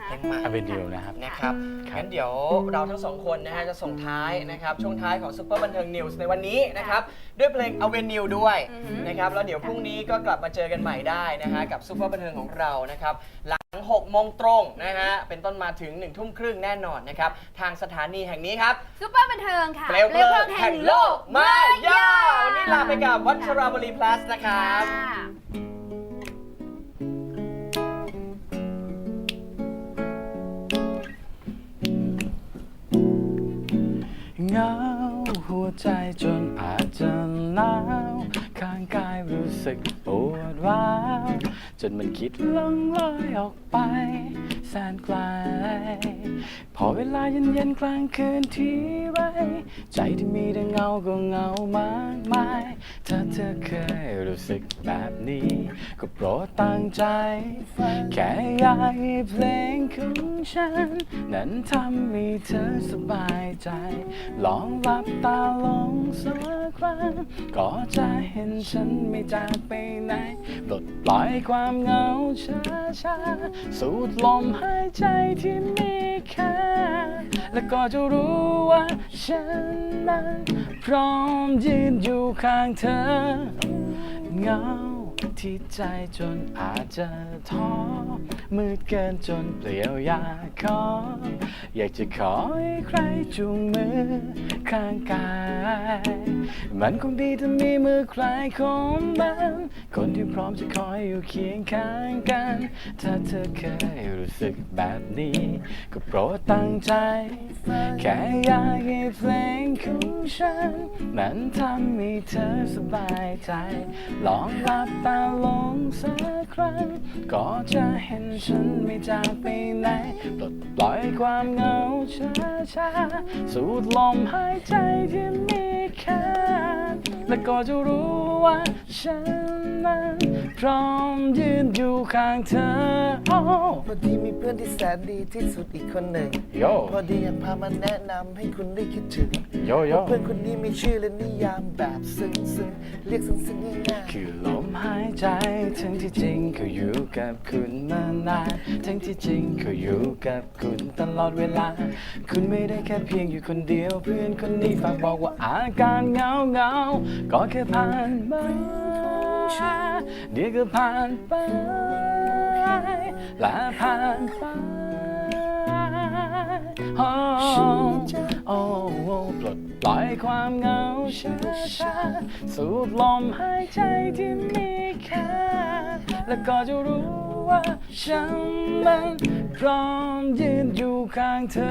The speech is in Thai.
นะคะเพลงใหม่ Avenue นะครับ นะครับครับ งั้นเดี๋ยวเราทั้งสองคนนะฮะจะส่งท้ายนะครับ ช่วงท้ายของซุปเปอร์บันเทิงนิวส์ในวันนี้นะครับ ด้วยเพลง Avenue ด้วยอือฮึ นะครับแล้วเดี๋ยวพรุ่งนี้ก็กลับมาเจอกันใหม่ได้นะฮะกับซุปเปอร์บันเทิงของเรานะครับ หลัง6โมงตรงนะฮะเป็นต้นมาถึง1ทุ่มครึ่งแน่นอนนะครับ ทางสถานีแห่งนี้ครับ ซุปเปอร์บันเทิงค่ะเปลวเพลิงแห่งโลกมายาวันนี้ลาไปกับวัชราบรีพลัสนะครับ ค่ะ เหงาหัวใจจนอาจจะหนาวข้างกายรู้สึกปวดร้าว จนมันคิดล่องลอยออกไปแสนไกล พอเวลาเย็นๆกลางคืนที่ไรใจที่มีแต่เงาก็เหงามากมาย ถ้าเธอเคยรู้สึกแบบนี้ ก็โปรดตั้งใจ แค่อยากให้เพลงของฉัน นั้นทำให้เธอสบายใจ ลองหลับตาลง กครั้งก็จะเห็นฉันไม่จากไปไหนปลดปล่อยความเหงาช้าช้าสูดลมหายใจที่มีค่าแล้วก็จะรู้ว่าฉันนั้นพร้อมยืนอยู่ข้างเธอ เหงา ที่ใจจนอาจจะท้อมืดเกินจนเปลี่ยวอยากขอ อยากจะขอให้ใครจูงมือข้างกาย มันคงดีถ้ามีมือใครคนนั้นคนที่พร้อมจะคอยอยู่เคียงข้างกัน ถ้าเธอเคยรู้สึกแบบนี้ ก็โปรดตั้งใจ แค่อยากให้เพลงของฉันนั้นทำให้เธอสบายใจ ลองหลับตาลงสักครั้ง ก็จะเห็นฉันไม่จากไปไหนปลดปล่อยความเหงาช้าๆสูดลมหายใจที่มี และก็จะรู้ว่าฉันนั้นพร้อมยืนอยู่ข้างเธอโอ้พอดีมีเพื่อนที่แสนดีที่สุดอีกคนหนึ่ง โย พอดีอยากพามาแนะนำให้คุณได้คิดถึงโยโย เพื่อนคนนี้มีชื่อและนิยามแบบซึ้งซึ้งๆเรียกซึ้งซึ้งๆง่ายคือลมหายใจทั้งที่จริงเขาอยู่กับคุณมานานทั้งที่จริงเขาอยู่กับคุณตลอดเวลา คุณไม่ได้แค่เพียงอยู่คนเดียว เพื่อนคนนี้ฝากบอกว่าอาการเหงาเหงาๆก็แค่ผ่านมาเดี๋ยวก็ผ่านไปและผ่านไปโอ้โอ้ปลดปล่อยความเหงาช้าๆสูดลมหายใจที่มีค่าแล้วก็จะรู้ว่าฉันนั้นพร้อมยืนอยู่ข้างเธอ